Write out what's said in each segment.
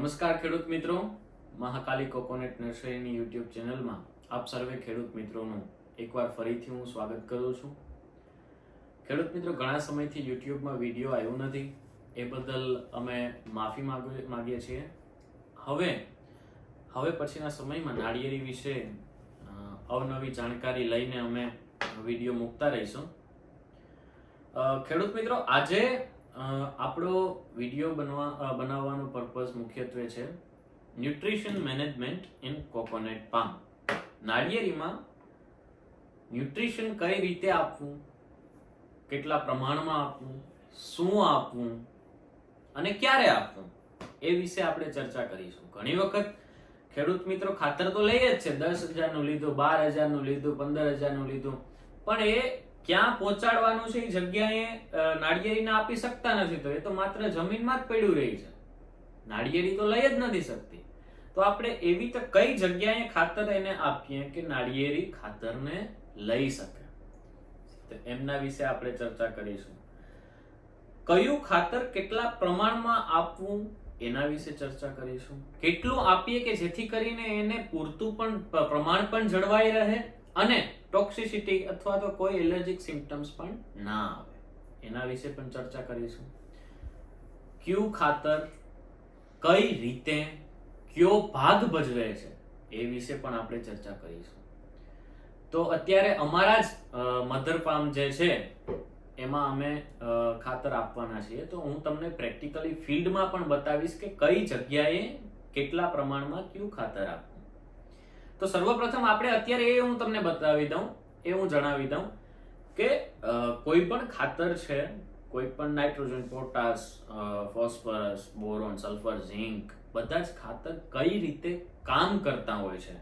નમસ્કાર ખેડૂત મિત્રો. મહાકાલી કોકોનટ નર્સરીની યુટ્યુબ ચેનલમાં આપ સર્વે ખેડૂત મિત્રોનું એકવાર ફરીથી હું સ્વાગત કરું છું. ખેડૂત મિત્રો, ઘણા સમયથી યુટ્યુબમાં વીડિયો આવ્યો નથી. એ બદલ અમે માફી માંગીએ છીએ. હવે હવે પછીના સમયમાં નાળિયેરી વિશે અવનવી જાણકારી લઈને અમે વીડિયો મૂકતા રહીશું. ખેડૂત મિત્રો, આજે આપણો વીડિયો બનવા બનાવવાનો પર્પઝ મુખ્યત્વે છે nutrition management in coconut palm નાળિયેરીમાં nutrition કઈ રીતે આપવું? કેટલા પ્રમાણમાં આપવું? શું આપવું? અને ક્યારે આપવું? એ વિશે આપણે ચર્ચા કરીશું. ઘણી વખત ખેડૂત મિત્રો ખાતર તો લઈએ જ છે. દસ હજારનું લીધું, બાર હજારનું લીધું, પંદર હજારનું લીધું. પણ એ ક્યાં પહોંચાડવાનું છે, એ જગ્યાએ નાળિયેરીને આપી શકતા નથી, તો એ તો માત્ર જમીનમાં જ પડ્યું રહી છે. નાળિયેરી તો લઈ જ નથી શકતી. તો આપણે એવી તો કઈ જગ્યાએ ખાતર એને આપીએ કે નાળિયેરી ખાતરને લઈ શકે? તો એમના વિશે આપણે ચર્ચા કરીશું. કયું ખાતર કેટલા પ્રમાણમાં આપવું, એના વિશે ચર્ચા કરીશું. કેટલું આપીએ કે જેથી કરીને એને પૂરતું પણ પ્રમાણ પણ જળવાઈ રહે અને ટોક્સિસિટી અથવા તો કોઈ એલર્જીક સિમ્પટમ્સ પણ ના આવે. એના વિશે પણ ચર્ચા કરીશું. કયું ખાતર કઈ રીતે, કયો ભાગ ભજવે છે, એ વિશે પણ આપણે ચર્ચા કરીશું. તો અત્યારે અમારા જ મધર ફાર્મ જે છે, એમાં અમે ખાતર આપવાના છીએ. તો હું તમને પ્રેક્ટિકલી ફિલ્ડમાં પણ બતાવીશ કે કઈ જગ્યાએ કેટલા પ્રમાણમાં કયું ખાતર આપવું. તો સર્વપ્રથમ આપણે અત્યારે એ હું તમને બતાવી દઉં, એ હું જણાવી દઉં કે કોઈ પણ ખાતર છે, કોઈ પણ nitrogen, potash phosphorus, boron, sulphur, zinc, બધા જ ખાતર કઈ રીતે કામ કરતા હોય છે?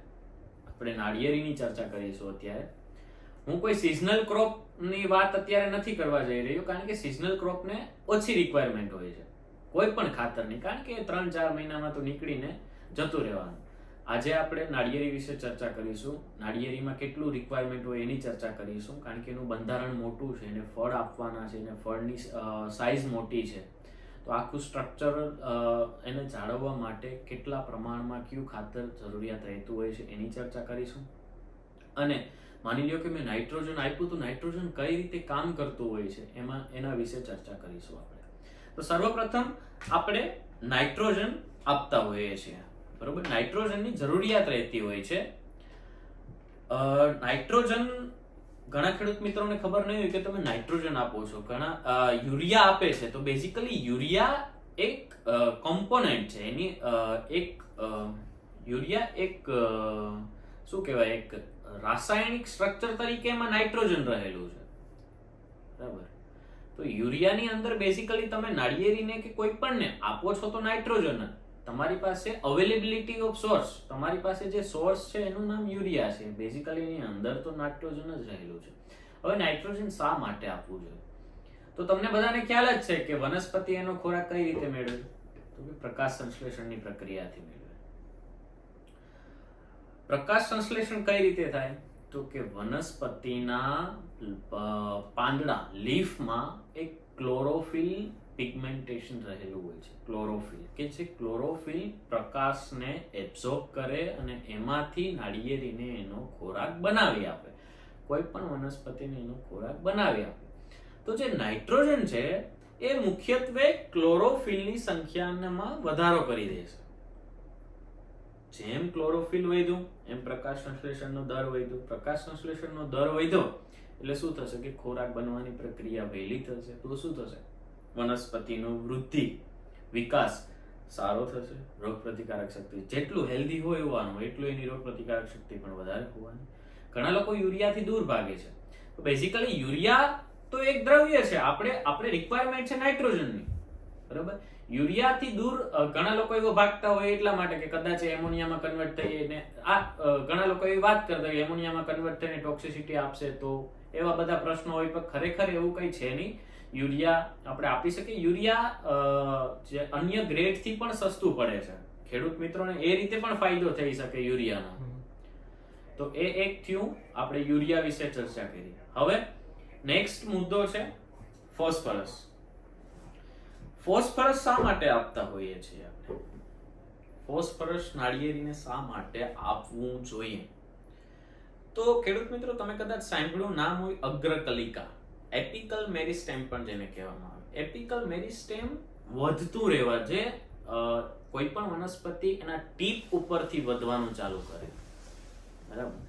આપણે નાળિયેરીની ચર્ચા કરીશું અત્યારે. હું કોઈ સિઝનલ ક્રોપની વાત અત્યારે નથી કરવા જઈ રહ્યો, કારણ કે સિઝનલ ક્રોપને ઓછી રિક્વાયરમેન્ટ હોય છે. કોઈ પણ ખાતરની, કારણ કે ત્રણ ચાર મહિનામાં તો નીકળીને જતું રહેવાનું. આજે આપણે નાળિયેરી વિશે ચર્ચા કરીશું. નાળિયેરીમાં કેટલું રિક્વાયરમેન્ટ હોય એની ચર્ચા કરીશું, કારણ કે એનું બંધારણ મોટું છે, એને ફળ આપવાના છે, એને ફળની સાઇઝ મોટી છે. તો આખું સ્ટ્રક્ચર એને જાળવવા માટે કેટલા પ્રમાણમાં કયું ખાતર જરૂરિયાત રહેતું હોય છે એની ચર્ચા કરીશું. અને માની લ્યો કે મેં નાઇટ્રોજન આપ્યું, તો નાઇટ્રોજન કઈ રીતે કામ કરતું હોય છે એમાં, એના વિશે ચર્ચા કરીશું આપણે. તો સર્વપ્રથમ આપણે નાઇટ્રોજન આપતા હોઈએ છીએ. બરોબર? નાઇટ્રોજનની જરૂરિયાત રહેતી હોય છે. નાઇટ્રોજન, ઘણા ખેડૂત મિત્રોને ખબર નહીં હોય કે તમે નાઇટ્રોજન આપો છો. ઘણા યુરિયા આપે છે. તો બેઝિકલી યુરિયા એક કોમ્પોનન્ટ છે. એની એક યુરિયા એક શું કહેવાય? એક રાસાયણિક સ્ટ્રક્ચર તરીકે એમાં નાઇટ્રોજન રહેલું છે. બરાબર? તો યુરિયાની અંદર બેઝિકલી તમે નાળિયેરીને કે કોઈ પણને આપો છો તો નાઇટ્રોજન જ. તમારી પાસે અવેલેબિલિટી ઓફ સોર્સ તમારી પાસે જે સોર્સ છે એનું નામ યુરિયા છે. બેઝિકલી એની અંદર તો નાઇટ્રોજન જ રહેલું છે. હવે નાઇટ્રોજન શા માટે આપવું જોઈએ? તો તમને બધાને ખ્યાલ જ છે કે વનસ્પતિ એનો ખોરાક કઈ રીતે મેળવે? તો કે પ્રકાશ સંશ્લેષણની પ્રક્રિયાથી મેળવે. પ્રકાશ સંશ્લેષણ કઈ રીતે થાય? તો કે વનસ્પતિના પાંદડા લીફમાં એક ક્લોરોફિલ પિગમેન્ટેશન રહેલું હોય છે, ક્લોરોફિલ. કે જે ક્લોરોફિલ પ્રકાશને એબ્ઝોર્બ કરે અને એમાંથી નાળિયેરીને એનો ખોરાક બનાવી આપે. કોઈ પણ વનસ્પતિને એનો ખોરાક બનાવી આપે. તો જે નાઇટ્રોજન છે, એ મુખ્યત્વે ક્લોરોફિલની સંખ્યામાં વધારો કરી દે છે. જેમ ક્લોરોફિલ વધ્યું, એમ પ્રકાશ સંશ્લેષણનો દર વધ્યો. પ્રકાશ સંશ્લેષણનો દર વધ્યો, એટલે શું થશે કે ખોરાક બનવાની પ્રક્રિયા વહેલી થશે. તો શું થશે? વનસ્પતિનો વૃદ્ધિ, વિકાસ સારો થશે રોગ પ્રતિકારક શક્તિ. જેટલું હેલ્ધી હોય હોવાનું, એટલું એની રોગ પ્રતિકારક શક્તિ પણ વધારે હોવાની. ઘણા લોકો યુરિયાથી દૂર ભાગે છે. બેઝિકલી યુરિયા તો એક દ્રવ્ય છે. આપણે આપણે રિક્વાયરમેન્ટ છે નાઇટ્રોજનની બરાબર? યુરિયાથી દૂર ઘણા લોકો એવો ભાગતા હોય એટલા માટે કે કદાચ એમોનિયામાં કન્વર્ટ થઈએ ને આ ઘણા લોકો એવી વાત કરતા હોય એમોનિયામાં કન્વર્ટ થઈને ટોક્સિસિટી આપશે તો એવા બધા પ્રશ્નો હોય પણ ખરેખર એવું કંઈ છે નહીં. યુરિયા આપણે આપી શકીએ. યુરિયા જે અન્ય ગ્રેડથી પણ સસ્તું પડે છે. ખેડૂત મિત્રોને એ રીતે પણ ફાયદો થઈ શકે યુરિયાનો. તો એ એક થયું. આપણે યુરિયા વિશે ચર્ચા કરી. હવે નેક્સ્ટ મુદ્દો છે ફોસ્ફરસ. ફોસ્ફરસ શા માટે આપતા હોઈએ છીએ આપણે? ફોસ્ફરસ નાળિયેરીને શા માટે આપવું જોઈએ? તો ખેડૂત મિત્રો, તમે કદાચ સાંભળ્યું, નામ હોય અગ્રકલિકા. એપિકલ મેરિસ્ટેમ પણ જેને કહેવામાં આવે. એપિકલ મેરિસ્ટેમ વધતું રહેવા જે કોઈ પણ વનસ્પતિ એના ટીપ ઉપરથી વધવાનું ચાલુ કરે. બરાબર?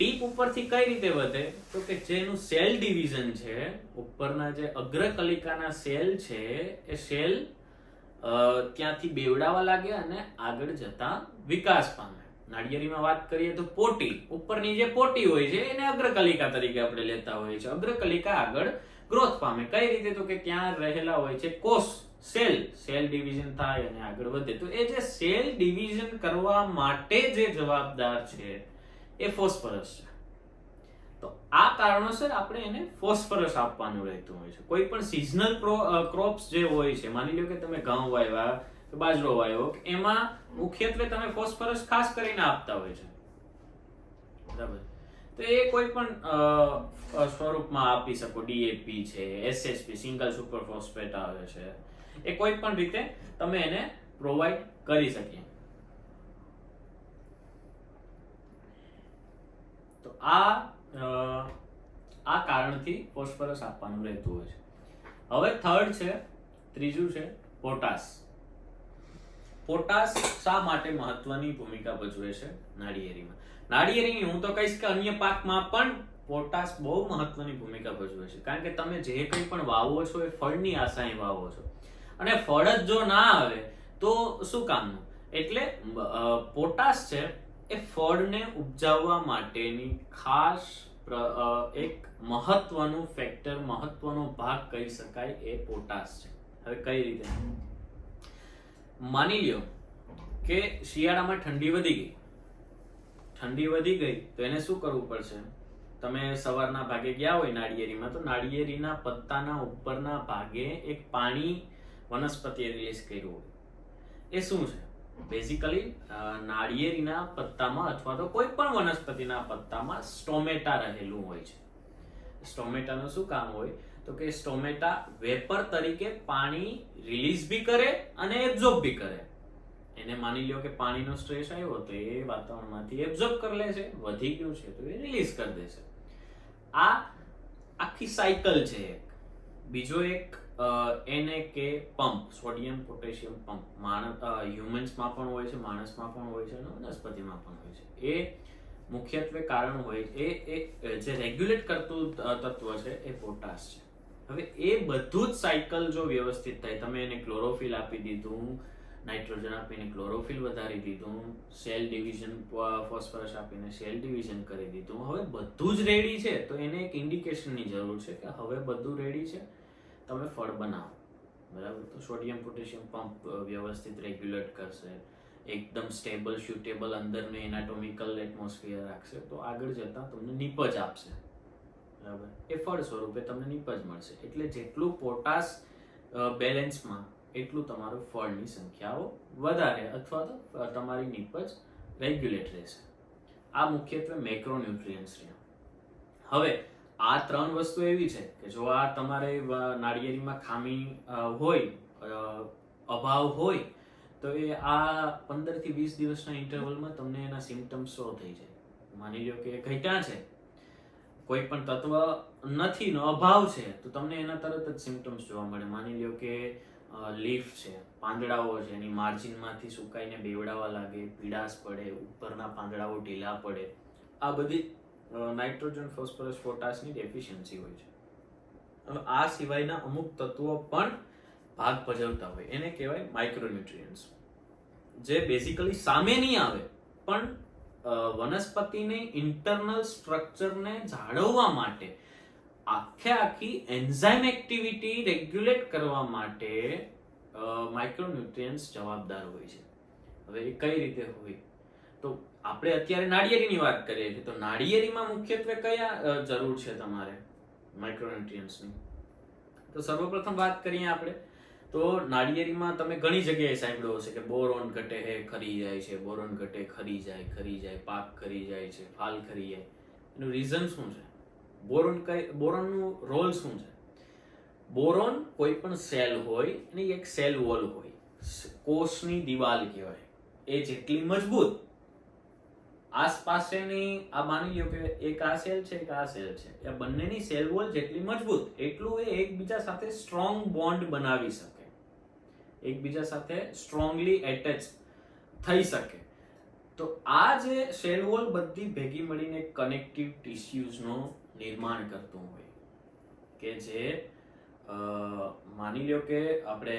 ટીપ ઉપરથી કઈ રીતે વધે? તો કે જેનું સેલ ડિવિઝન છે, ઉપરના જે અગ્રકલિકાના સેલ છે, એ સેલ ત્યાંથી બેવડાવા લાગે અને આગળ જતા વિકાસ પામે. નાળિયેરીમાં વાત કરીએ તો પોટી, ઉપરની જે પોટી હોય છે, એને અગ્રકલિકા તરીકે આપણે લેતા હોઈએ છીએ. અગ્રકલિકા આગળ ગ્રોથ પામે. કઈ રીતે? તો કે ત્યાં રહેલા હોય છે કોષ, સેલ સેલ ડિવિઝન થાય અને આગળ વધે. તો એ જે સેલ ડિવિઝન કરવા માટે જે જવાબદાર છે એ ફોસ્ફરસ છે. તો આ કારણોસર આપણે એને ફોસ્ફરસ આપવાનું રહેતું હોય છે. કોઈ પણ સિઝનલ ક્રોપ્સ જે હોય છે, માની લો કે તમે ઘઉં વાવ્યા, કે બાજરો વાવ્યો એમાં મુખ્યત્વે તમે ફોસ્ફરસ ખાસ કરીને આપતા હોય છે. બરાબર? તો એ કોઈ પણ સ્વરૂપમાં આપી શકો. ડીએપી છે એસએસપી સિંગલ સુપર ફોસ્ફેટ આવે છે. એ કોઈ પણ રીતે તમે એને પ્રોવાઈડ કરી શકીએ તો આ આ કારણથી ફોસ્ફરસ આપવાનું રહેતું હોય છે. હવે થર્ડ છે, ત્રીજું છે, પોટાશ. પોટાશ શા માટે મહત્વની ભૂમિકા ભજવે છે? નાળિયેરીમાં. નાળિયેરીની, હું તો કહીશ કે અન્ય પાકમાં પણ પોટાશ બહુ મહત્વની ભૂમિકા ભજવે છે. કારણ કે તમે જે કંઈ પણ વાવો છો એ ફળની આશાએ વાવો છો. અને ફળ જ જો ના આવે, તો શું કામનું? એટલે પોટાશ છે એ ફળને ઉપજાવવા માટેની ખાસ એક મહત્વનું ફેક્ટર મહત્વનો ભાગ કહી શકાય એ પોટાશ છે. હવે કઈ રીતે? માની લ્યો કે શિયાળામાં ઠંડી વધી ગઈ. ઠંડી વધી ગઈ તો એને શું કરવું પડશે? તમે સવારના ભાગે ગયા હોય નાળિયેરીમાં, તો નાળિયેરીના પત્તાના ઉપરના ભાગે એક પાણી વનસ્પતિએ રિલીઝ કર્યું હોય. એ શું છે? બેઝિકલી નાળિયેરીના પત્તામાં અથવા તો કોઈ પણ વનસ્પતિના પત્તામાં સ્ટોમેટા રહેલું હોય છે. સ્ટોમેટાનું શું કામ હોય? તો કે સ્ટોમેટા વેપર તરીકે પાણી રિલીઝ બી કરે અને એબ્ઝોર્બ બી કરે. એને માની લ્યો કે પાણીનો સ્ટ્રેસ આવ્યો તો એ વાતાવરણમાંથી એબ્ઝોર્બ કરી લે છે, વધી ગયું છે તો એ રિલીઝ કરી દેશે આ આખી સાયકલ છે એક. બીજો એક એને કે પંપ, સોડિયમ, પોટેશિયમ પંપ. માણસ હ્યુમન્સમાં પણ હોય છે, માણસમાં પણ હોય છે અને વનસ્પતિમાં પણ હોય છે. એ મુખ્યત્વે કારણ હોય, એ એ જે રેગ્યુલેટ કરતું તત્વ છે, એ પોટાશ છે. હવે એ બધું જ સાયકલ જો વ્યવસ્થિત થાય, તમે એને ક્લોરોફિલ આપી દીધું, નાઇટ્રોજન આપીને ક્લોરોફિલ વધારી દીધું, સેલ ડિવિઝન ફોસ્ફરસ આપીને સેલ ડિવિઝન કરી દીધું, હવે બધું જ રેડી છે, તો એને એક ઇન્ડિકેશનની જરૂર છે કે હવે બધું રેડી છે. તમે ફળ બનાવો. બરાબર? તો સોડિયમ પોટેશિયમ પંપ વ્યવસ્થિત રેગ્યુલેટ કરશે. એકદમ સ્ટેબલ સ્યુટેબલ અંદરને એનાટોમિકલ એટમોસ્ફિયર રાખશે. તો આગળ જતાં તમને નીપજ આપશે. બરાબર? એ ફળ સ્વરૂપે તમને નીપજ મળશે. એટલે જેટલું પોટાશ બેલેન્સમાં એટલું તમારું ફળની સંખ્યાઓ વધારે અથવા તો તમારી નીપજ રેગ્યુલેટ રહેશે. આ મુખ્યત્વે મેક્રોન્યુટ્રિયન્ટ્સ રહ્યા હવે આ ત્રણ વસ્તુ એવી છે કે જો આ તમારે નાળિયેરીમાં ખામી હોય અભાવ હોય, તો એ આ પંદરથી વીસ દિવસના ઇન્ટરવલમાં તમને એના સિમ્ટમ્સ શો થઈ જાય. માની લો કે ઘટ્યા છે, કોઈ પણ તત્વ નથી, નો અભાવ છે, તો તમને એના તરત જ સિમ્ટમ્સ જોવા મળે. માની લ્યો કે લીફ છે, પાંદડાઓ છે, એની માર્જિનમાંથી સુકાઈને બેવડાવા લાગે, પીડાશ પડે, ઉપરના પાંદડાઓ ઢીલા પડે, આ બધી નાઇટ્રોજન, ફોસ્ફરસ, પોટાશની ડેફિશિયન્સી હોય છે. હવે આ સિવાયના અમુક તત્વો પણ ભાગ ભજવતા હોય. એને કહેવાય માઇક્રોન્યુટ્રિયન્ટ્સ જે બેઝિકલી સામે નહીં આવે, પણ વનસ્પતિને ઇન્ટરનલ સ્ટ્રક્ચરને જાળવવા માટે, આખે આખી એન્ઝાઇમ એક્ટિવિટી રેગ્યુલેટ કરવા માટે માઇક્રોન્યુટ્રિયન્ટ્સ જવાબદાર હોય છે. હવે એ કઈ રીતે હોય? તો આપણે અત્યારે નાળિયેરીની વાત કરીએ છીએ, તો નાળિયેરીમાં મુખ્યત્વે કયા જરૂર છે તમારે માઇક્રોન્યુટ્રિયન્ટ્સની તો સર્વપ્રથમ વાત કરીએ આપણે, તો નાળિયેરીમાં તમે ઘણી જગ્યાએ સાંભળ્યો હશે કે બોરોન ઘટે હે, ખરી જાય છે, બોરોન ઘટે, ખરી જાય ખરી જાય, પાક ખરી જાય છે, ફાલ ખરી જાય. એનું રીઝન શું છે? બોરોન કઈ, બોરોનનું રોલ શું છે? બોરોન કોઈ પણ સેલ હોય એની એક સેલ વોલ હોય કોષની દિવાલ કહેવાય. એ જેટલી મજબૂત આસપાસની આ માની લ્યો કે એક આ સેલ છે, એક આ સેલ છે. એ બંનેની સેલ વોલ જેટલી મજબૂત, એટલું એ એકબીજા સાથે સ્ટ્રોંગ બોન્ડ બનાવી શકે. એકબીજા સાથે સ્ટ્રોંગલી એટેચ થઈ શકે. તો આ જે સેલ વોલ બધી ભેગી મળીને કનેક્ટિવ ટિશ્યુઝનો નિર્માણ કરતું હોય. કે જે માની લ્યો કે આપણે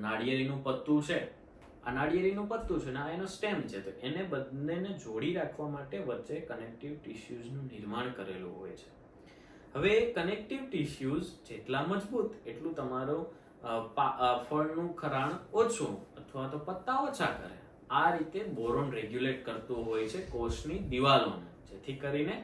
નાળિયેરીનું પત્તું છે આ નાળિયેરીનું પત્તું છે ને આ એનો સ્ટેમ છે. તો એને બંનેને જોડી રાખવા માટે વચ્ચે કનેક્ટિવ ટિશ્યુઝનું નિર્માણ કરેલું હોય છે. હવે કનેક્ટિવ ટિશ્યુઝ જેટલા મજબૂત એટલું તમારું ફળનું ખરાણ ઓછું અથવા તો પત્તા ઓછા કરે. આ રીતે બોરોન રેગ્યુલેટ કરતું હોય છે કોષની દિવાલોને. જેથી કરીને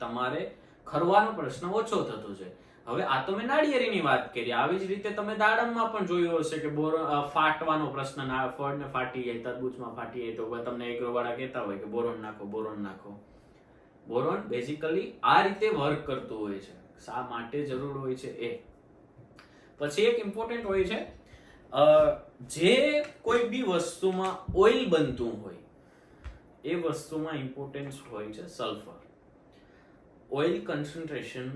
તમારે ખરવાનો પ્રશ્ન ઓછો થતો છે હવે આ તો મેં નાળિયેરીની વાત કરી. આવી જ રીતે તમે દાડમમાં પણ જોયું હશે કે બોર ફાટવાનો પ્રશ્ન ફળને ફાટી જાય, તરબૂચમાં ફાટી જાય તો તમને એગ્રોવાળા કહેતા હોય કે બોરોન નાખો બોરોન નાખો. બોરોન બેઝિકલી આ રીતે વર્ક કરતું હોય છે. શા માટે જરૂર હોય છે એ. પછી એક ઇમ્પોર્ટન્ટ હોય છે જે કોઈ બી વસ્તુમાં ઓઇલ બનતું હોય, એ વસ્તુમાં ઇમ્પોર્ટન્સ હોય છે સલ્ફર ઓઇલ કન્સન્ટ્રેશન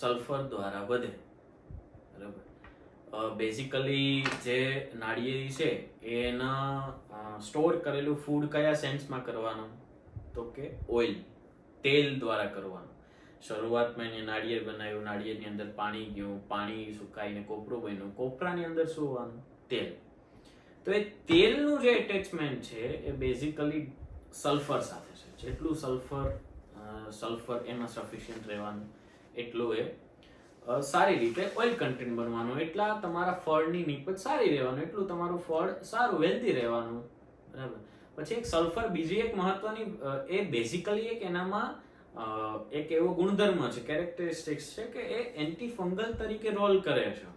સલ્ફર દ્વારા વધે. બરાબર. બેઝિકલી જે નાળિયેરી છે, એના સ્ટોર કરેલું ફૂડ કયા સેન્સમાં કરવાનું? તો કે ઓઇલ તેલ દ્વારા કરવાનું. શરૂઆતમાં એને નાળિયેર બનાવ્યું, નાળિયેરની અંદર પાણી ગયું, પાણી સુકાઈને કોપરું બન્યું. કોપરાની અંદર શું હોવાનું? તેલ. તો એ તેલનું જે એટેચમેન્ટ છે, એ બેઝિકલી સલ્ફર સાથે છે. જેટલું સલ્ફર સલ્ફર એમાં સફિશિયન્ટ રહેવાનું. એટલું એ. સારી રીતે ઓઇલ કન્ટેન્ટ બનવાનું, એટલા તમારા ફળની નીપજ સારી રહેવાનું, એટલું તમારું ફળ સારું વેલ્ધી રહેવાનું. બરાબર. પછી એક સલ્ફર બીજી એક મહત્વની એ બેઝિકલી એક એનામાં એક એવો ગુણધર્મ છે કેરેક્ટરિસ્ટિક્સ છે કે એ એન્ટી ફંગલ તરીકે રોલ કરે છે.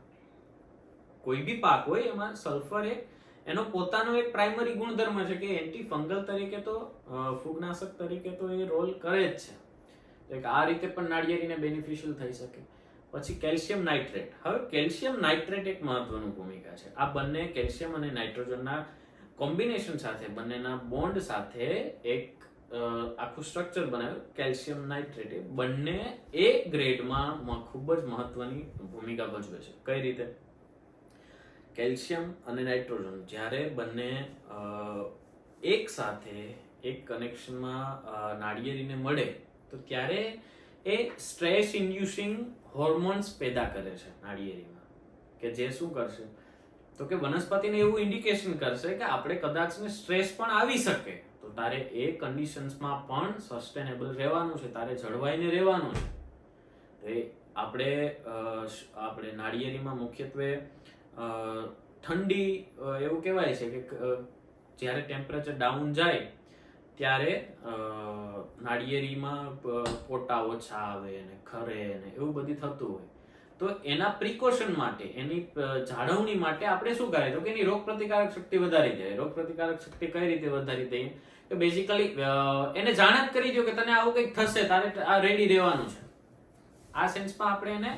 કોઈ બી પાક હોય, એમાં સલ્ફર એક એનો પોતાનો એક પ્રાઇમરી ગુણધર્મ છે કે એન્ટી ફંગલ તરીકે તો ફૂગનાશક તરીકે તો એ રોલ કરે જ છે. એટલે આ રીતે પણ નાળિયેરીને બેનિફિશિયલ થઈ શકે. પછી કેલ્શિયમ નાઇટ્રેટ. હવે કેલ્શિયમ નાઇટ્રેટ એક મહત્વનું ભૂમિકા છે. આ બંને કેલ્શિયમ અને નાઇટ્રોજનના કોમ્બિનેશન સાથે, બંનેના બોન્ડ સાથે એક આખું સ્ટ્રક્ચર બનાવ્યું. કેલ્શિયમ નાઇટ્રેટ એ બંને એ ગ્રેડમાં ખૂબ જ મહત્વની ભૂમિકા ભજવે છે. કઈ રીતે? કેલ્શિયમ અને નાઇટ્રોજન જ્યારે બંને એક સાથે એક કનેક્શનમાં નાળિયેરીને મળે તો ત્યારે એ સ્ટ્રેસ ઇન્ડ્યુસિંગ હોર્મોન્સ પેદા કરે છે નાળિયેરીમાં, કે જે શું કરશે? તો કે વનસ્પતિને એવું ઇન્ડિકેશન કરશે કે આપણે કદાચ ને સ્ટ્રેસ પણ આવી શકે. તો તારે એ કન્ડિશન્સમાં પણ સસ્ટેનેબલ રહેવાનું છે, તારે જળવાઈને રહેવાનું છે. તો એ આપણે આપણે નાળિયેરીમાં મુખ્યત્વે ઠંડી એવું કહેવાય છે કે જ્યારે ટેમ્પરેચર ડાઉન જાય ત્યારે નાળિયેરીમાં પોટા ઓછા આવે ને ખરે ને એવું બધું થતું હોય. તો એના પ્રિકોશન માટે, એની જાળવણી માટે આપણે શું કરીએ? તો કે એની રોગ પ્રતિકારક શક્તિ વધારી દઈએ. રોગ પ્રતિકારક શક્તિ કઈ રીતે વધારી દઈએ? કે બેઝિકલી એને જાણ જ કરી દો કે તને આવું કંઈક થશે, તારે આ રેડી રહેવાનું છે. આ સેન્સમાં આપણે એને,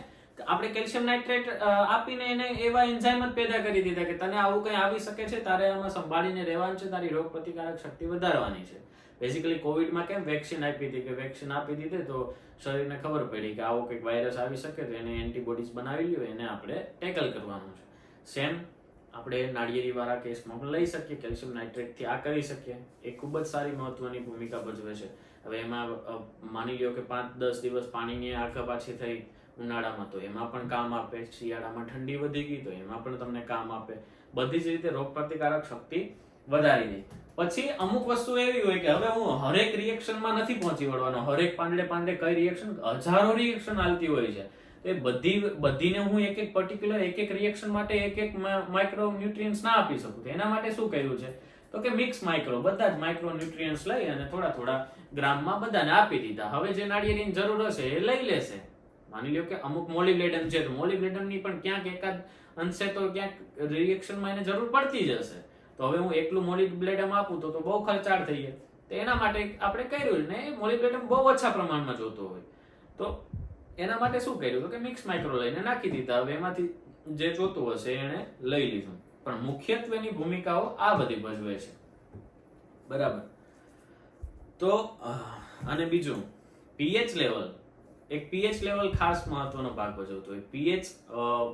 આપણે કેલ્શિયમ નાઇટ્રેટ આપીને એને એવા એન્ઝાઇમ જ પેદા કરી દીધા કે તને આવું કંઈ આવી શકે છે, તારે આમાં સંભાળીને રહેવાનું છે, તારી રોગ પ્રતિકારક શક્તિ વધારવાની છે. બેઝિકલી કોવિડમાં કેમ વેક્સિન આપી હતી? કે વેક્સિન આપી દીધી તો શરીરને ખબર પડી કે આવો કંઈક વાયરસ આવી શકે તો એને એન્ટીબોડીઝ બનાવી લ્યો, એને આપણે ટેકલ કરવાનું છે. સેમ આપણે નાળિયેરીવાળા કેસમાં પણ લઈ શકીએ કેલ્શિયમ નાઇટ્રેટથી આ કરી શકીએ. એ ખૂબ જ સારી મહત્વની ભૂમિકા ભજવે છે. હવે એમાં માની લ્યો કે પાંચ દસ દિવસ પાણીની આખા પાછી થઈ ઉનાળામાં, તો એમાં પણ કામ આપે. શિયાળામાં ઠંડી વધી ગઈ તો એમાં પણ તમને કામ આપે. બધી જ રીતે રોગ પ્રતિકારક શક્તિ વધારી દે. પછી અમુક વસ્તુ એવી હોય કે હવે હું હરેક રિએક્શનમાં નથી પહોંચી વળવાનો. હરેક પાંડે પાંડે કઈ રિએક્શન હજારો રિએક્શન હાલતી હોય છે. એ બધી, બધીને હું એક એક પર્ટિક્યુલર એક એક રિએક્શન માટે એક એક માઇક્રો ન્યુટ્રિયન્ટ્સ ના આપી શકું. એના માટે શું કર્યું છે? તો કે મિક્સ માઇક્રો બધા જ માઇક્રો ન્યુટ્રિયન્ટ્સ લઈ અને થોડા થોડા ગ્રામમાં બધાને આપી દીધા. હવે જે નાળિયેરીની જરૂર હશે એ લઈ લેશે. માની લ્યો કે અમુક મોલિબ્લેડમ છે, તો મોલિબ્લેડમની પણ ક્યાંક એકાદ અંશે તો ક્યાંક રિએક્શનમાં એને જરૂર પડતી જ હશે. તો હવે હું એકલું મોલિબ્લેડમ આપું તો બહુ ખર્ચાળ થઈ જાય. તો એના માટે આપણે કર્યું ને મોલિબ્લેડમ બહુ ઓછા પ્રમાણમાં જોતો હોય. તો એના માટે શું કર્યું કે મિક્સ માઇક્રો લઈને નાખી દીધા. હવે એમાંથી જે જોતું હશે એને લઈ લીધું. પણ મુખ્યત્વેની ભૂમિકાઓ આ બધી ભજવે છે. બરાબર. તો અને બીજું, પીએચ લેવલ. એક પીએચ લેવલ ખાસ મહત્વનો ભાગ ભજવતો હોય. પીએચ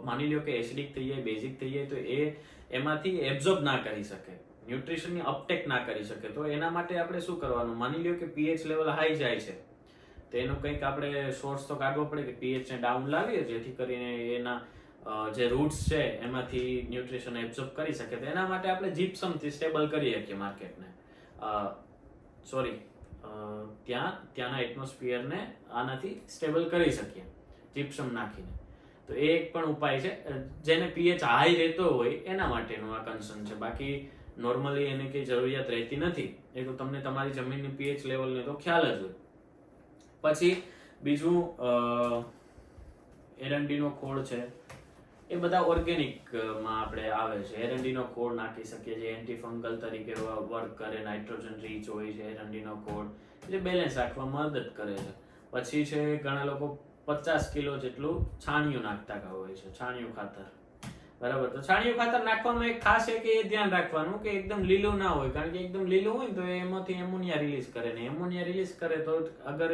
માની લ્યો કે એસિડિક થઈ જાય, બેઝિક થઈ જાય, તો એ એમાંથી એબ્ઝોર્બ ના કરી શકે. ન્યુટ્રિશનની અપટેક ના કરી શકે. તો એના માટે આપણે શું કરવાનું? માની લ્યો કે પીએચ લેવલ હાઈ જાય છે. તો એનો કંઈક આપણે સોર્સ તો કાઢવો પડે કે પીએચને ડાઉન લાવીએ, જેથી કરીને એના જે રૂટ્સ છે, એમાંથી ન્યુટ્રિશન એબ્ઝોર્બ કરી શકે. તો એના માટે આપણે જીપ્સમથી સ્ટેબલ કરી શકીએ માર્કેટને સોરી ત્યાં, ત્યાંના એટમોસ્ફિયરને આનાથી સ્ટેબલ કરી શકીએ. જીપ્સમ નાખીને. તો એ એક પણ ઉપાય છે. જેને પીએચ હાઈ રહેતો હોય, એના માટેનું આ કન્સર્ન છે. બાકી નોર્મલી એને કંઈ જરૂરિયાત રહેતી નથી. એ તો તમને તમારી જમીનની પીએચ લેવલને તો ખ્યાલ જ હોય. પછી બીજું એરંડીનો ખોળ છે. એ બધા ઓર્ગેનિકમાં આપણે આવે છે. એરંડીનો ખોળ નાખી શકીએ છીએ. એન્ટીફંગલ તરીકે વર્ક કરે. નાઇટ્રોજન રીચ હોય છે એરંડીનો ખોળ. જે બેલેન્સ રાખવામાં મદદ કરે છે. પછી છે, ઘણા લોકો પચાસ કિલો જેટલું છાણિયું નાખતા હોય છે, છાણિયું ખાતર. બરાબર? તો છાણિયું ખાતર નાખવામાં એક ખાસ છે કે એ ધ્યાન રાખવાનું કે એકદમ લીલું ના હોય, કારણ કે એકદમ લીલું હોય ને તો એમાંથી એમોનિયા રિલીઝ કરે ને એમોનિયા રિલીઝ કરે તો અગર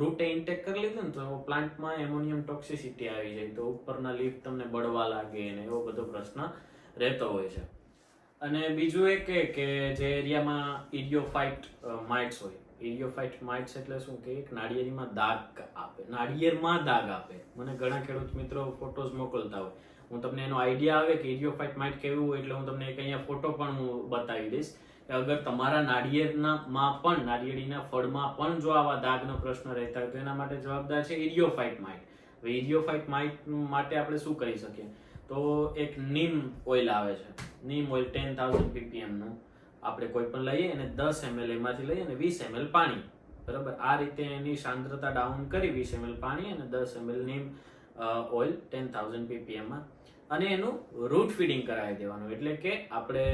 રૂટે ઇન્ટેક કરી લીધું ને તો પ્લાન્ટમાં એમોનિયમ ટોક્સિસિટી આવી જાય તો ઉપરના લીફ તમને બળવા લાગે ને એવો બધો પ્રશ્ન રહેતો હોય છે. અને બીજું એક કે જે એરિયામાં ઇડિયોફાઇટ માઇટ્સ હોય ઇડિયોફાઇટ માઇટ્સ એટલે શું કે નાળિયેરીમાં દાગ આપે. નાળિયેરમાં દાગ આપે. મને ઘણા ખેડૂત મિત્રો ફોટોઝ મોકલતા હોય. હું તમને એનો આઈડિયા આવે કે ઇડિયોફાઇટ માઇટ કેવું હોય એટલે હું તમને એક અહીંયા ફોટો પણ હું બતાવી દઈશ. કે અગર તમારા નાળિયેરના માં પણ, નાળિયેરીના ફળમાં પણ જો આવા દાગનો પ્રશ્ન રહેતા હોય, તો એના માટે જવાબદાર છે ઇડિયોફાઇટ માઇટ હવે ઇડિયોફાઇટ માઇટ માટે આપણે શું કરી શકીએ? તો એક નીમ ઓઇલ આવે છે. નીમ ઓઇલ ટેન થાઉઝન્ડ પીપીએમનું. આપણે કોઈ પણ લઈએ અને દસ એમએલ એમાંથી લઈએ અને વીસ એમએલ પાણી. બરાબર? આ રીતે એની સાંદ્રતા ડાઉન કરી વીસ એમએલ પાણી અને દસ ML neem oil ten thousand પીપીએમમાં અને એનું રૂટ ફીડિંગ કરાવી દેવાનું. એટલે કે આપણે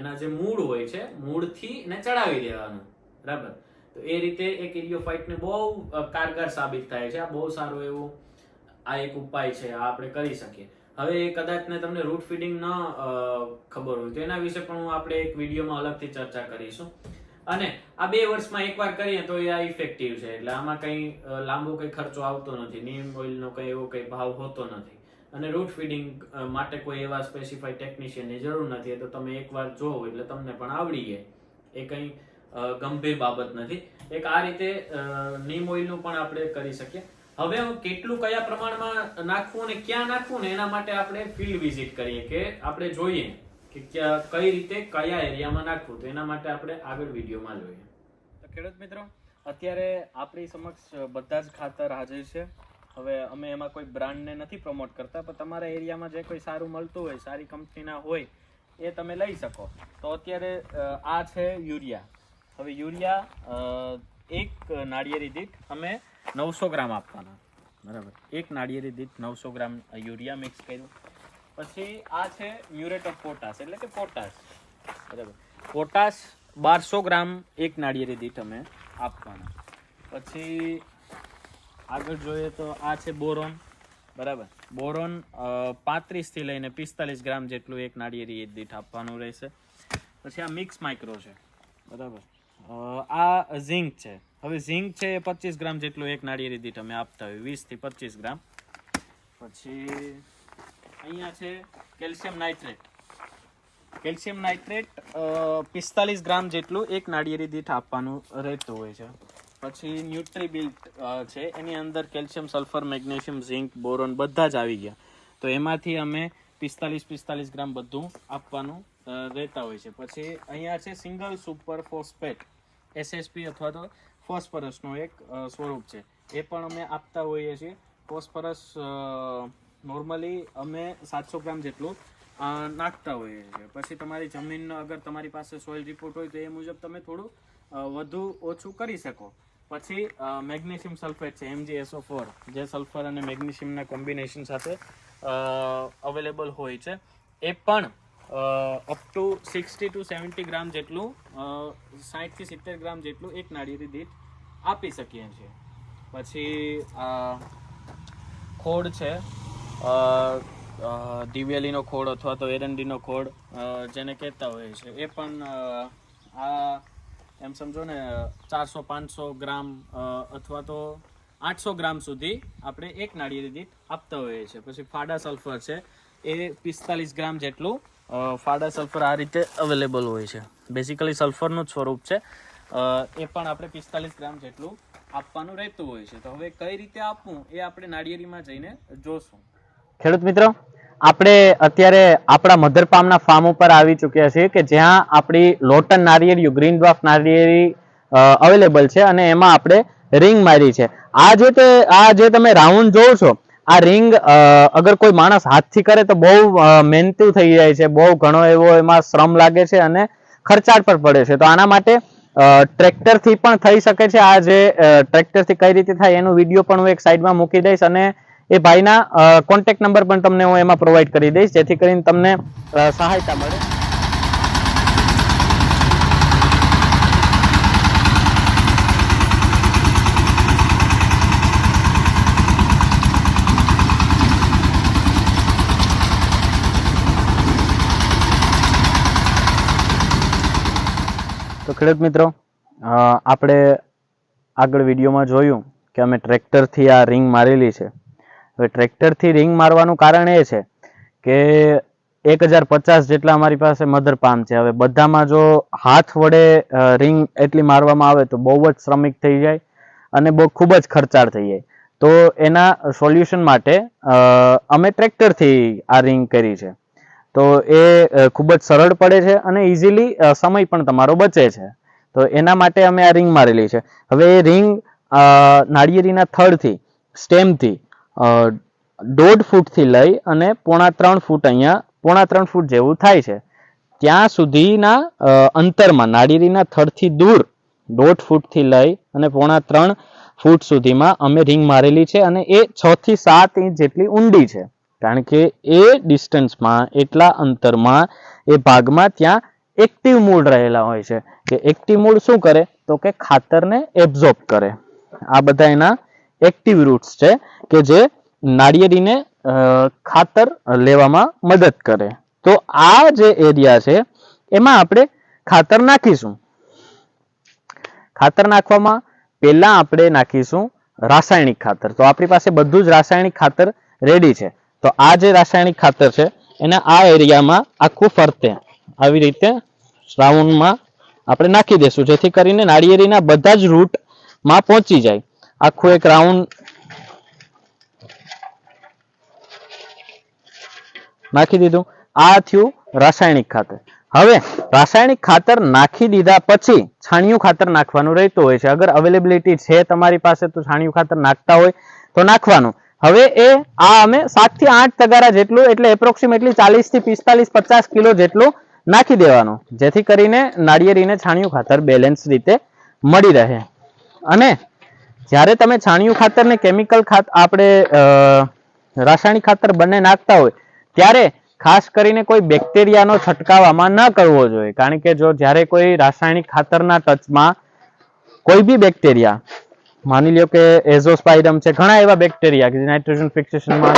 એના જે મૂળ હોય છે, મૂળથી એને ચડાવી દેવાનું. બરાબર? તો એ રીતે એક ઇરિયોફાઇટને બહુ કારગર સાબિત થાય છે. આ બહુ સારું એવું, આ એક ઉપાય છે, આ આપણે કરી શકીએ. હવે કદાચ ને તમને રૂટ ફીડિંગ ન ખબર હોય તો એના વિશે પણ હું આપણે એક વિડીયોમાં અલગથી ચર્ચા કરીશું. અને આ બે વર્ષમાં એકવાર કરીએ તો એ આ ઇફેક્ટિવ છે. એટલે આમાં કંઈ લાંબો કંઈ ખર્ચો આવતો નથી. નીમ ઓઇલનો કંઈ એવો કંઈ ભાવ હોતો નથી. અને રૂટ ફીડિંગ માટે કોઈ એવા સ્પેસિફાઈ ટેકનિશિયનની જરૂર નથી. તો તમે એકવાર જોવો, એટલે તમને પણ આવડી જાય. એ કંઈ ગંભીર બાબત નથી. એક આ રીતે નીમ ઓઇલનું પણ આપણે કરી શકીએ. હવે હું કેટલું કયા પ્રમાણમાં નાખવું અને ક્યાં નાખવું ને એના માટે આપણે ફિલ્ડ વિઝિટ કરીએ કે આપણે જોઈએ કે કઈ રીતે કયા એરિયામાં નાખવું, તો એના માટે આપણે આગળ વિડીયોમાં જોઈએ. તો ખેડૂત મિત્રો, અત્યારે આપણી સમક્ષ બધા જ ખાતર હાજર છે. હવે અમે એમાં કોઈ બ્રાન્ડને નથી પ્રમોટ કરતા, પણ તમારા એરિયામાં જે કોઈ સારું મળતું હોય, સારી કંપનીના હોય, એ તમે લઈ શકો. તો અત્યારે આ છે યુરિયા. હવે યુરિયા એક નાળિયેરી દીઠ અમે નવસો ગ્રામ આપવાના. બરાબર. એક નાળિયેરી દીઠ નવસો ગ્રામ યુરિયા મિક્સ કર્યું. પછી આ છે મ્યુરેટ ઓફ પોટાશ, એટલે કે પોટાશ. બરાબર. પોટાશ બારસો ગ્રામ એક નાળિયેરી દીઠ અમે આપવાના. પછી આગળ જોઈએ તો આ છે બોરોન. બરાબર. બોરોન પાંત્રીસથી લઈને પિસ્તાલીસ ગ્રામ જેટલું એક નાળિયેરી દીઠ આપવાનું રહેશે. પછી આ મિક્સ માઇક્રો છે. બરાબર. આ ઝીંક છે. હવે ઝીંક છે એ પચીસ ગ્રામ જેટલું એક નાળિયેરી દીઠ અમે આપતા હોય વીસથી પચીસ ગ્રામ. પછી અહીંયા છે કેલ્શિયમ નાઇટ્રેટ. કેલ્શિયમ નાઇટ્રેટ પિસ્તાલીસ ગ્રામ જેટલું એક નાળિયેરી દીઠ આપવાનું રહેતું હોય છે. પછી ન્યુટ્રીબિલ્ટ છે, એની અંદર calcium, sulphur, magnesium, zinc, boron બધા જ આવી ગયા. તો એમાંથી અમે પિસ્તાલીસ પિસ્તાલીસ ગ્રામ બધું આપવાનું રહેતા હોય છે. પછી અહીંયા છે સિંગલ સુપર ફોસ્ફેટ, એસએસપી અથવા તો ફોસ્ફરસનું એક સ્વરૂપ છે. એ પણ અમે આપતા હોઈએ છીએ. ફોસ્ફરસ નોર્મલી અમે સાતસો ગ્રામ જેટલું નાખતા હોઈએ છીએ. પછી તમારી જમીનનો અગર તમારી પાસે સોઇલ રિપોર્ટ હોય તો એ મુજબ તમે થોડું વધુ ઓછું કરી શકો. પછી મેગ્નેશિયમ સલ્ફેટ છે એમજીએસઓ ફોર જે સલ્ફર અને મેગ્નેશિયમના કોમ્બિનેશન સાથે અવેલેબલ હોય છે. એ પણ up to sixty to seventy gram જેટલું સાઠથી સિત્તેર ગ્રામ જેટલું એક નાળિયેરી દીઠ આપી શકીએ છીએ. પછી અ, ખોડ છે. અ, દિવેલીનો ખોડ અથવા તો એરંડીનો ખોડ જેને કહેતા હોય છે. એ પણ આ એમ સમજો ને ચારસો પાંચસો ગ્રામ અથવા તો આઠસો ગ્રામ સુધી આપણે એક નાળિયેરી દીઠ આપતા હોઈએ છીએ. પછી ફાડા સલ્ફર છે. એ પિસ્તાલીસ ગ્રામ જેટલું ફાડા સલ્ફર આ રીતે અવેલેબલ હોય છે. બેઝિકલી સલ્ફરનું જ સ્વરૂપ છે. એ પણ આપણે પિસ્તાલીસ ગ્રામ જેટલું આપવાનું રહેતું હોય છે. તો હવે કઈ રીતે આપવું એ આપણે નાળિયેરીમાં જઈને જોશું. ખેડૂત મિત્રો, આપણે અત્યારે આપણા મધર પામના ફાર્મ ઉપર આવી ચૂક્યા છીએ કે જ્યાં આપણી લોટન નારિયેળિયું ગ્રીન ડ્વાફ નારિયેળી અવેલેબલ છે અને એમાં આપણે રિંગ મારી છે. આ જે તે આ જે તમે રાઉન્ડ જોવો છો આ રિંગ અગર કોઈ માણસ હાથથી કરે તો બહુ મહેનતું થઈ જાય છે, બહુ ઘણો એવો એમાં શ્રમ લાગે છે અને ખર્ચાળ પણ પડે છે. તો આના માટે ટ્રેક્ટરથી પણ થઈ શકે છે. આ જે ટ્રેક્ટરથી કઈ રીતે થાય એનો વીડિયો પણ હું એક સાઈડમાં મૂકી દઈશ અને એ ભાઈના કોન્ટેક્ટ નંબર પણ તમને હું એમાં પ્રોવાઈડ કરી દઈશ, જેથી કરીને તમને સહાયતા મળે. તો ખેડૂત મિત્રો આપણે આગળ વિડીયોમાં જોયું કે અમે ટ્રેક્ટરથી આ રિંગ મારેલી છે. હવે ટ્રેક્ટરથી રિંગ મારવાનું કારણ એ છે કે એક હજાર પચાસ જેટલા અમારી પાસે મધર પામ છે. હવે બધામાં જો હાથ વડે રિંગ એટલી મારવામાં આવે તો બહુ જ શ્રમિક થઈ જાય અને બહુ ખૂબ જ ખર્ચાળ થઈ જાય. તો એના સોલ્યુશન માટે અમે ટ્રેક્ટરથી આ રિંગ કરી છે. તો એ ખૂબ જ સરળ પડે છે અને ઇઝીલી સમય પણ તમારો બચે છે. તો એના માટે અમે આ રિંગ મારેલી છે. હવે એ રિંગ નાળિયેરીના થડથી, સ્ટેમથી દોઢ ફૂટથી લઈ અને પોણા ત્રણ ફૂટ અહીંયા, પોણા ત્રણ ફૂટ જેવું થાય છે. ત્યાં સુધીના અંતરમાં, નાળિયેરીના થડથી દૂર, દોઢ ફૂટથી લઈ અને પોણા ત્રણ ફૂટ સુધીમાં અમે રિંગ મારેલી છે અને એ છ થી સાત ઇંચ જેટલી ઊંડી છે. કારણ કે એ ડિસ્ટન્સમાં એટલા અંતરમાં, એ ભાગમાં ત્યાં એક્ટિવ મૂળ રહેલા હોય છે. કે એક્ટિવ મૂળ શું કરે? તો કે ખાતરને એબ્ઝોર્બ કરે. આ બધા એના એક્ટિવ રૂટ્સ છે કે જે નાળિયેરીને ખાતર લેવામાં મદદ કરે. તો આ જે એરિયા છે, એમાં આપણે ખાતર નાખીશું. ખાતર નાખવામાં પહેલા આપણે નાખીશું રાસાયણિક ખાતર. તો આપણી પાસે બધું જ રાસાયણિક ખાતર રેડી છે. તો આ જે રાસાયણિક ખાતર છે, એને આ એરિયામાં આખું ફરતે. આવી રીતે શ્રાવણમાં આપણે નાખી દેશું, જેથી કરીને નાળિયેરીના બધા જ રૂટમાં પહોંચી જાય. આખું એક રાઉન્ડ નાખી દીધું. આ થયું રાસાયણિક ખાતર. હવે, રાસાયણિક ખાતર નાખી દીધા પછી છાણિયું ખાતર નાખવાનું રહેતું હોય છે. અગર અવેલેબિલિટી છે તમારી પાસે, તો છાણિયું ખાતર નાખતા હોય તો નાખવાનું. હવે એ આ અમે સાતથી આઠ તગારા જેટલું, એટલે એપ્રોક્સિમેટલી ચાલીસથી પિસ્તાલીસ, પચાસ કિલો જેટલું નાખી દેવાનું. જેથી કરીને નાળિયેરીને છાણિયું ખાતર બેલેન્સ રીતે મળી રહે. અને જ્યારે તમે છાણિયું ખાતર ને કેમિકલ ખાત, આપણે રાસાયણિક ખાતર બંને નાખતા હોય, ત્યારે ખાસ કરીને કોઈ બેક્ટેરિયાનો છંટકાવ આમાં ન કરવો જોઈએ. કારણ કે જો જ્યારે કોઈ રાસાયણિક ખાતરના ટચમાં કોઈ બી બેક્ટેરિયા માની લ્યો કે એઝોસ્પાઇરમ છે, ઘણા એવા બેક્ટેરિયા કે નાઇટ્રોજન ફિક્સેશનમાં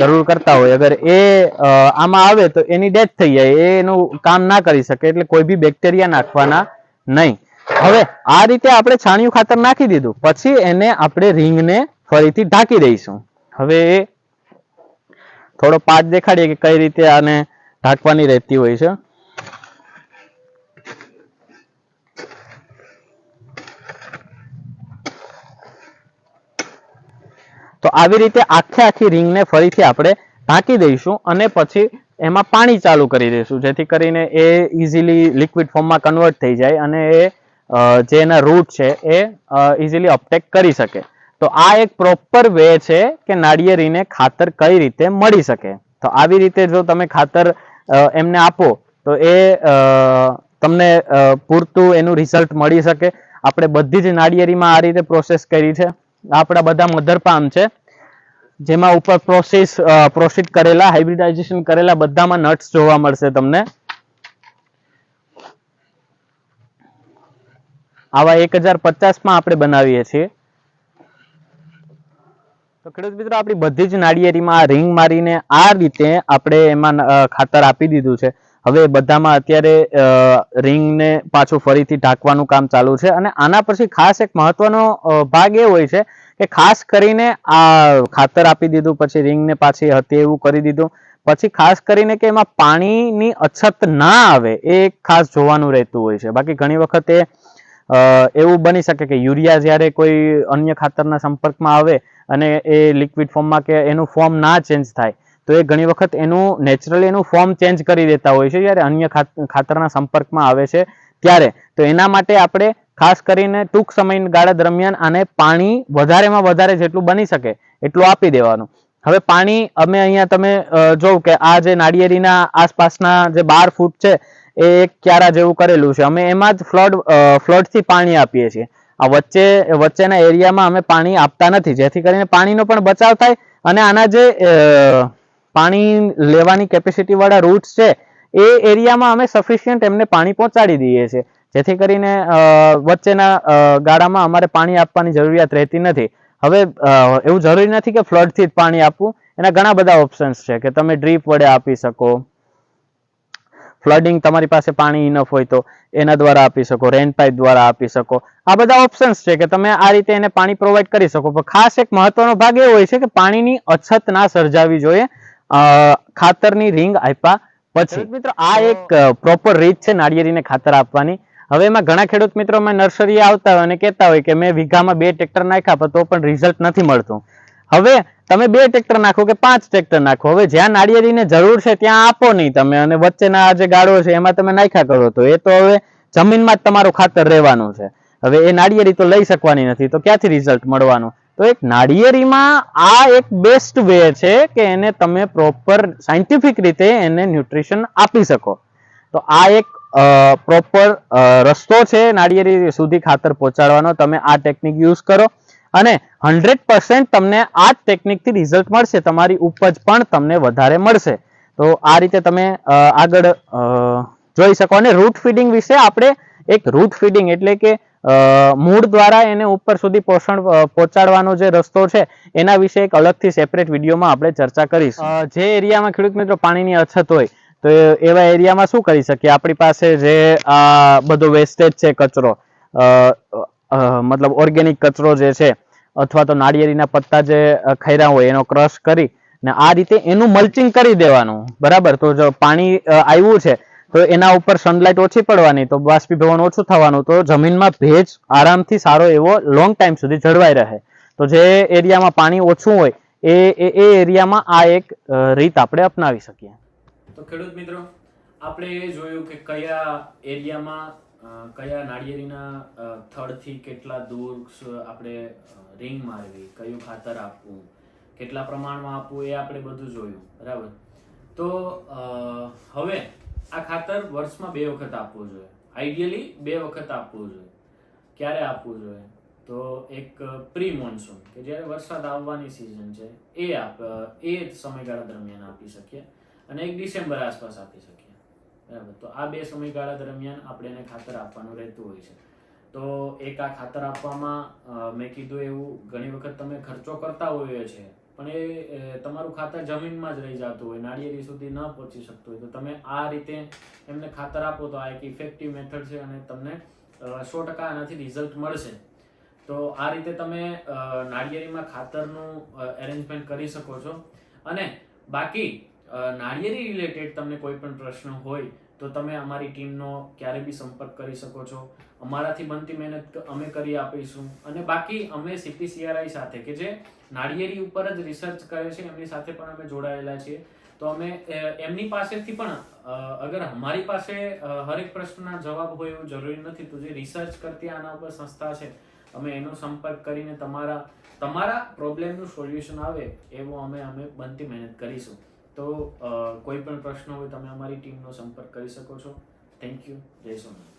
જરૂર કરતા હોય. અગર એ આમાં આવે તો એની ડેથ થઈ જાય એનું કામ ના કરી શકે એટલે કોઈ બી બેક્ટેરિયા નાખવાના નહીં. હવે આ રીતે આપણે છાણિયું ખાતર નાખી દીધું, પછી એને આપણે રિંગને ફરીથી ઢાંકી દઈશું. હવે થોડો પાર્ટ દેખાડીએ કે કઈ રીતે આને ઢાંકવાની રહેતી હોય છે. તો આવી રીતે આખે આખી રિંગને ફરીથી આપણે ઢાંકી દઈશું અને પછી એમાં પાણી ચાલુ કરી દઈશું. જેથી કરીને એ ઇઝીલી લિક્વિડ ફોર્મમાં કન્વર્ટ થઈ જાય અને એ જે એના રૂટ છે એ ઇઝીલી અપટેક કરી શકે. તો આ એક પ્રોપર વે છે કે નાળિયેરીને ખાતર કઈ રીતે મળી શકે. તો આવી રીતે જો તમે ખાતર એમને આપો, તો એ તમને પૂરતું એનું રિઝલ્ટ મળી શકે. આપણે બધી જ નાળિયેરીમાં આ રીતે પ્રોસેસ કરી છે. આપણા બધા મધર પામ છે, જેમાં ઉપર પ્રોસેસ પ્રોસીડ કરેલા હાઇબ્રિડાઇઝેશન કરેલા બધામાં નટ્સ જોવા મળશે તમને. આવા એક હજાર પચાસમાં આપણે બનાવીએ છીએ. તો ખેડૂત મિત્રો, આપણી બધી જ નાળિયેરીમાં રિંગ મારીને આ રીતે આપણે એમાં ખાતર આપી દીધું છે. હવે બધામાં અત્યારે રિંગને પાછું ફરીથી ઢાંકવાનું કામ ચાલુ છે અને આના પછી ખાસ એક મહત્વનો ભાગ એ હોય છે કે ખાસ કરીને આ ખાતર આપી દીધું, પછી રિંગને પાછી હતી એવું કરી દીધું, પછી ખાસ કરીને કે એમાં પાણીની અછત ના આવે એ ખાસ જોવાનું રહેતું હોય છે. બાકી ઘણી વખતે એવું બની શકે કે યુરિયા જ્યારે કોઈ અન્ય ખાતરના સંપર્કમાં આવે અને એ લિક્વિડ ફોર્મમાં કે એનું ફોર્મ ના ચેન્જ થાય તો એ ઘણી વખત એનું નેચરલી એનું ફોર્મ ચેન્જ કરી દેતા હોય છે જ્યારે અન્ય ખાત- ખાતરના સંપર્કમાં આવે છે ત્યારે. તો એના માટે આપણે ખાસ કરીને ટૂંક સમયગાળા દરમિયાન આને પાણી વધારેમાં વધારે જેટલું બની શકે એટલું આપી દેવાનું. હવે પાણી અમે અહીંયા તમે અ, કે આ જે નાળિયેરીના આસપાસના જે બાર ફૂટ છે એ એક ક્યારા જેવું કરેલું છે. અમે એમાં જ ફ્લડ ફ્લડથી પાણી આપીએ છીએ. આ વચ્ચે વચ્ચેના એરિયામાં અમે પાણી આપતા નથી. જેથી કરીને પાણીનો પણ બચાવ થાય અને આના જે પાણી લેવાની કેપેસિટી વાળા રૂટ્સ છે, એ એરિયામાં અમે સફિશિયન્ટ એમને પાણી પહોંચાડી દઈએ છીએ. જેથી કરીને વચ્ચેના ગાળામાં અમારે પાણી આપવાની જરૂરિયાત રહેતી નથી. હવે એવું જરૂરી નથી કે ફ્લડથી જ પાણી આપવું. એના ઘણા બધા ઓપ્શન્સ છે કે તમે ડ્રીપ વડે આપી શકો. ફ્લડિંગ તમારી પાસે પાણી ઇનફ હોય તો એના દ્વારા આપી શકો રેન પાઇપ દ્વારા આપી શકો. આ બધા ઓપ્શન્સ છે કે તમે આ રીતે એને પાણી પ્રોવાઈડ કરી શકો. પણ ખાસ એક મહત્વનો ભાગ એ હોય છે કે પાણીની અછત ના સર્જાવી જોઈએ. ખાતરની રિંગ આપ્યા પછી. મિત્રો આ એક પ્રોપર રીત છે નાળિયેરીને ખાતર આપવાની. હવે એમાં ઘણા ખેડૂત મિત્રો અમે નર્સરી આવતા હોય અને કહેતા હોય કે મેં વીઘામાં બે ટ્રેક્ટર નાખ્યા પણ તો પણ રિઝલ્ટ નથી મળતું. હવે તમે બે ટ્રેક્ટર નાખો કે પાંચ ટ્રેક્ટર નાખો? હવે જ્યાં નાળિયેરીને જરૂર છે ત્યાં આપો નહીં તમે અને વચ્ચેના આ જે ગાળો છે એમાં તમે નાખ્યા કરો તો. એ તો હવે જમીનમાં જ તમારું ખાતર રહેવાનું છે. હવે એ નાળિયેરી તો લઈ શકવાની નથી તો ક્યાંથી રિઝલ્ટ મળવાનું? તો એક નાળિયેરીમાં આ એક બેસ્ટ વે છે કે એને તમે પ્રોપર સાયન્ટિફિક રીતે એને ન્યુટ્રિશન આપી શકો. તો આ એક પ્રોપર રસ્તો છે નાળિયેરી સુધી ખાતર પહોંચાડવાનો. તમે આ ટેકનિક યુઝ કરો અને હંડ્રેડ પર્સન્ટ તમને આ જ ટેકનિકથી રિઝલ્ટ મળશે. તમારી ઉપજ પણ તમને વધારે મળશે. તો આ રીતે તમે આગળ જોઈ શકો. અને રૂટ ફીડિંગ વિશે આપણે એક રૂટ ફીડિંગ એટલે કે મૂળ દ્વારા એને ઉપર સુધી પોષણ પહોંચાડવાનો જે રસ્તો છે, એના વિશે એક અલગથી સેપરેટ વિડીયોમાં આપણે ચર્ચા કરીશું. જે એરિયામાં ખેડૂત મિત્રો પાણીની અછત હોય, તો એવા એરિયામાં શું કરી શકીએ? આપણી પાસે જે આ બધો વેસ્ટેજ છે કચરો મતલબ ઓર્ગેનિક કચરો જે છે, અથવા તો નાળિયેરીના પત્તા જે ખૈરા હોય, એનો ક્રશ કરી ને આ રીતે એનું મલ્ચિંગ કરી દેવાનું. બરાબર? તો જો પાણી આવ્યું છે તો એના ઉપર સનલાઇટ ઓછી પડવાની તો બાષ્પીભવન ઓછું થવાનું તો જમીનમાં ભેજ આરામથી સારો એવો લોંગ ટાઈમ સુધી જળવાઈ રહે. તો જે એરિયામાં પાણી ઓછું હોય, એ એ એરિયામાં આ એક રીત આપણે અપનાવી શકીએ. તો ખેડૂત મિત્રો, આપણે જોયું કે કયા એરિયામાં કયા નાળિયેરીના થડથી કેટલા દૂર આપણે રિંગ મારવી, કયું ખાતર આપવું, કેટલા પ્રમાણમાં આપવું એ આપણે બધું જોયું. બરાબર? તો હવે આ ખાતર વર્ષમાં બે વખત આપવું જોઈએ. આઈડિયલી બે વખત આપવું જોઈએ. ક્યારે આપવું જોઈએ? તો એક પ્રી મોન્સૂન કે જ્યારે વરસાદ આવવાની સિઝન છે, એ આપ, એ સમયગાળા દરમિયાન આપી શકીએ અને એક ડિસેમ્બર આસપાસ આપી શકીએ. બરાબર? તો આ બે સમયગાળા દરમિયાન આપણે એને ખાતર આપવાનું રહેતું હોય છે. તો એક આ ખાતર આપવામાં મેં કીધું એવું ઘણી વખત તમે ખર્ચો કરતા હોઈએ છે પણ એ તમારું ખાતર જમીનમાં જ રહી જતું હોય, નાળિયેરી સુધી ન પહોંચી શકતું હોય. તો તમે આ રીતે એમને ખાતર આપો તો આ એક ઇફેક્ટિવ મેથડ છે અને તમને સો ટકા આનાથી રિઝલ્ટ મળશે. તો આ રીતે તમે નાળિયેરીમાં ખાતરનું એરેન્જમેન્ટ કરી શકો છો. અને બાકી નાળિયેરી રિલેટેડ તમને કોઈ પણ પ્રશ્ન હોય તો તમે અમારી ટીમનો ક્યારે બી સંપર્ક કરી શકો છો. અમારાથી બનતી મહેનત અમે કરી આપીશું. અને બાકી અમે સીપીસીઆરઆઈ સાથે, કે જે નાળિયેરી ઉપર જ રિસર્ચ કરે છે, એમની સાથે પણ અમે જોડાયેલા છીએ. તો અમે એમની પાસેથી પણ અગર અમારી પાસે હરેક પ્રશ્નના જવાબ હોય એવું જરૂરી નથી, તો જે રિસર્ચ કરતી આના ઉપર સંસ્થા છે, અમે એનો સંપર્ક કરીને તમારા તમારા પ્રોબ્લેમનું સોલ્યુશન આવે, એવો અમે અમે બનતી મહેનત કરીશું. તો કોઈ પણ પ્રશ્ન હોય, તમે અમારી ટીમનો સંપર્ક કરી શકો છો. થેન્ક યુ જય સોમનાથ